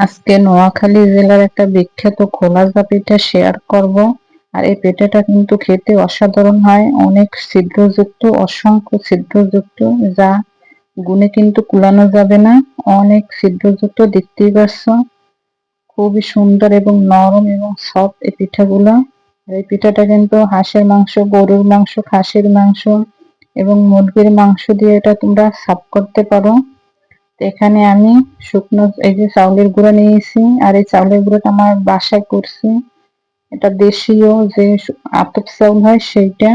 আজকে নোয়াখালী জেলার একটা বিখ্যাত খোলাজা পিঠা শেয়ার করব। আর এই পিঠাটা কিন্তু খেতে অসাধারণ হয়, অনেক ছিদ্রযুক্ত, অসংখ্য ছিদ্রযুক্ত, যা গুনে কিন্তু কুলানো যাবে না। অনেক ছিদ্রযুক্ত, দেখতেই পাচ্ছ। খুবই সুন্দর এবং নরম এবং সফট এই পিঠাগুলো। এই পিঠাটা কিন্তু হাঁসের মাংস, গরুর মাংস, খাসির মাংস এবং মুরগির মাংস দিয়ে এটা তোমরা সাফ করতে পারো। এখানে আমি শুকনো এই যে চাউলের গুঁড়া নিয়েছি, আর এই চাউলের গুঁড়োটা আমার বাসায় করছি। এটা দেশীয় যে আতপ চাউল হয় সেইটা।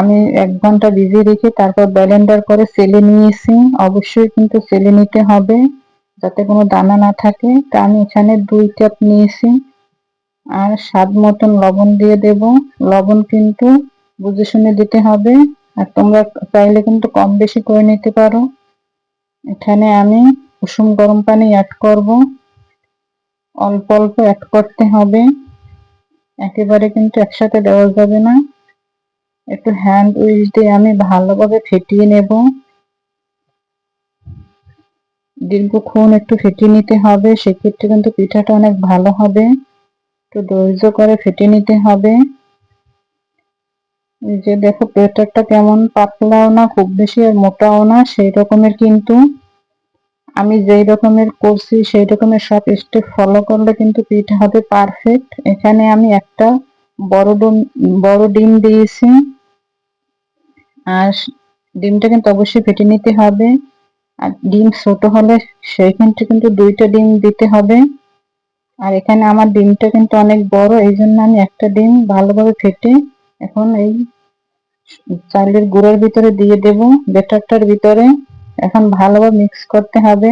আমি এক ঘণ্টা ভিজিয়ে রেখে তারপর ব্যালেন্ডার করে সেলে নিয়েছি। অবশ্যই কিন্তু সেলে নিতে হবে, যাতে কোনো দানা না থাকে। তা আমি এখানে দুই কাপ নিয়েছি। আর স্বাদ মতন লবণ দিয়ে দেব। লবণ কিন্তু বুঝে শুনে দিতে হবে। আর তোমরা চাইলে কিন্তু কম বেশি করে নিতে পারো। এখানে আমি কুসুম গরম পানি অ্যাড করব। অল্প অল্প অ্যাড করতে হবে। একেবারে কিন্তু একসাথে দেওয়া যাবে না। একটু হ্যান্ড উইচ দিয়ে আমি ভালোভাবে ফেটিয়ে নেব। দীর্ঘক্ষণ একটু ফেটিয়ে নিতে হবে। সেক্ষেত্রে কিন্তু পিঠাটা অনেক ভালো হবে। একটু ধৈর্য করে ফেটে নিতে হবে। যে দেখো পেটারটা কেমন পাতলাও না, খুব বেশি আর মোটাও না, সেই রকমের কিন্তু আমি যেই রকমের করছি সেই রকমের সব স্টেপ ফলো করলে কিন্তু পিঠা হবে পারফেক্ট এখানে আমি একটা বড় ডিম বড় ডিম দিয়েছি। আর ডিমটা কিন্তু অবশ্যই ফেটে নিতে হবে। আর ডিম ছোট হলে সেইখানটা কিন্তু দুইটা ডিম দিতে হবে। আর এখানে আমার ডিমটা কিন্তু অনেক বড় এই জন্য আমি একটা ডিম ভালোভাবে ফেটে এখন এই চালের গুঁড়োর ভিতরে দিয়ে দেব, বেটারটার ভিতরে। এখন ভালোভাবে মিক্স করতে হবে।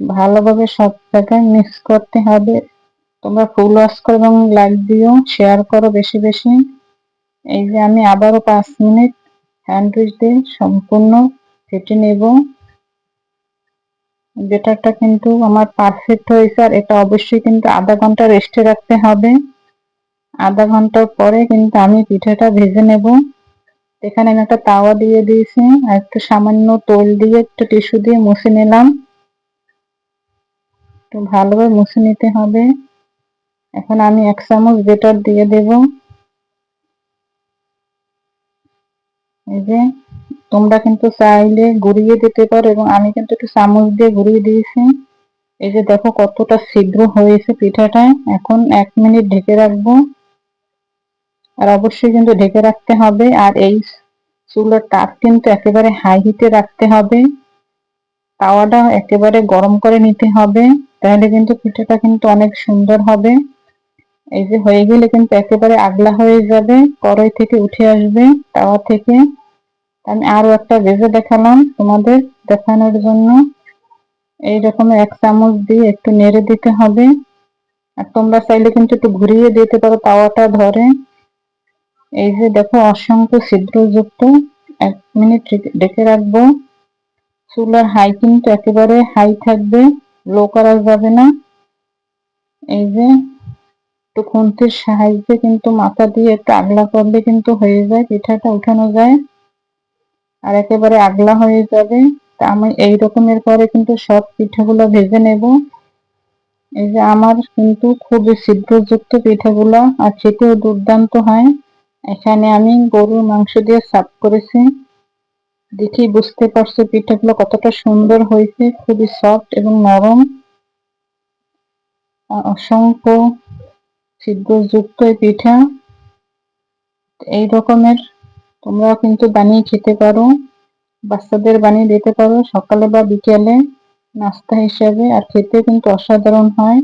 ভালোভাবে সব জায়গায় মিক্স করতে হবে। তোমরা ফুল ওয়াশ করো এবং লাইক দিও শেয়ার করো বেশি বেশি। এই যে আমি আবারও পাঁচ মিনিট হ্যান্ড দিয়ে সম্পূর্ণ ফেটে নেব। বেটারটা কিন্তু আমার পারফেক্ট হয়েছে, আর এটা অবশ্যই কিন্তু আধা ঘণ্টা রেস্টে রাখতে হবে। আধা ঘণ্টার পরে কিন্তু আমি পিঠাটা ভেজে নেব। এখানে আমি একটা তাওয়া দিয়ে দিয়েছি আর একটু সামান্য তোল দিয়ে একটু টিস্যু দিয়ে মুছে নিলাম। একটু ভালোভাবে মুছে নিতে হবে। এখন আমি এক চামচ বেটার দিয়ে দেব। এই যে, তোমরা কিন্তু চাইলে ঘুরিয়ে দিতে পারো এবং আমি কিন্তু একটু চামচ দিয়ে ঘুরিয়ে দিয়েছি। এই যে দেখো কতটা শীঘ্র হয়েছে পিঠাটা এখন এক মিনিট ঢেকে রাখব। আর অবশ্যই কিন্তু ঢেকে রাখতে হবে। আর এই চুলার তাপ কিন্তু একেবারে হাই হিটে রাখতে হবে। তাওয়াটা একেবারে গরম করে নিতে হবে। তাহলে কিন্তু পিঠাটা কিন্তু অনেক সুন্দর হবে। এই যে হয়ে গেলে কিন্তু একেবারে আগলা হয়ে যাবে। কড়াই থেকে উঠে আসবে তাওয়া থেকে। আমি আরও একটা ভেজে দেখালাম তোমাদের দেখানোর জন্য। এই রকমের এক চামচ দিয়ে একটু নেড়ে দিতে হবে। আর তোমরা চাইলে কিন্তু একটু ঘুরিয়ে দিতে পারো তাওয়াটা ধরে। এই যে দেখো অসংখ্য ছিদ্রযুক্ত এক মিনিট ডেকে রাখব। চুলার হাই কিন্তু একেবারে হাই থাকবে লো করা যাবে না। এই যে একটু খুন্তির সাহায্যে কিন্তু মাথা দিয়ে একটু আগলা করলে কিন্তু হয়ে যায়, পিঠাটা উঠানো যায়। আর একেবারে আগলা হয়ে যাবে। তা আমি এই রকমের পরে কিন্তু সব পিঠাগুলো ভেজে নেব। এই যে আমার কিন্তু খুবই ছিদ্রযুক্ত পিঠাগুলো, আর খেতেও দুর্দান্ত হয়। এখানে আমি গরুর মাংস দিয়ে সাফ করেছি। দেখি বুঝতে পারছ পিঠাগুলো কতটা সুন্দর হয়েছে, খুবই সফট এবং নরম। অসংখ্য ছিদ্রযুক্ত এই পিঠা। এই রকমের তোমরাও কিন্তু বানিয়ে খেতে পারো, বাচ্চাদের বানিয়ে দিতে পারো সকালে বা বিকেলে নাস্তা হিসাবে, আর খেতে কিন্তু অসাধারণ হয়।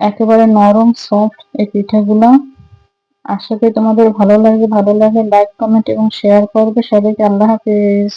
একেবারে নরম সফট এই পিঠাগুলো। আশা করি তোমাদের ভালো লাগে ভালো লাগে লাইক কমেন্ট এবং শেয়ার করবে সবাইকে। আল্লাহ হাফিজ।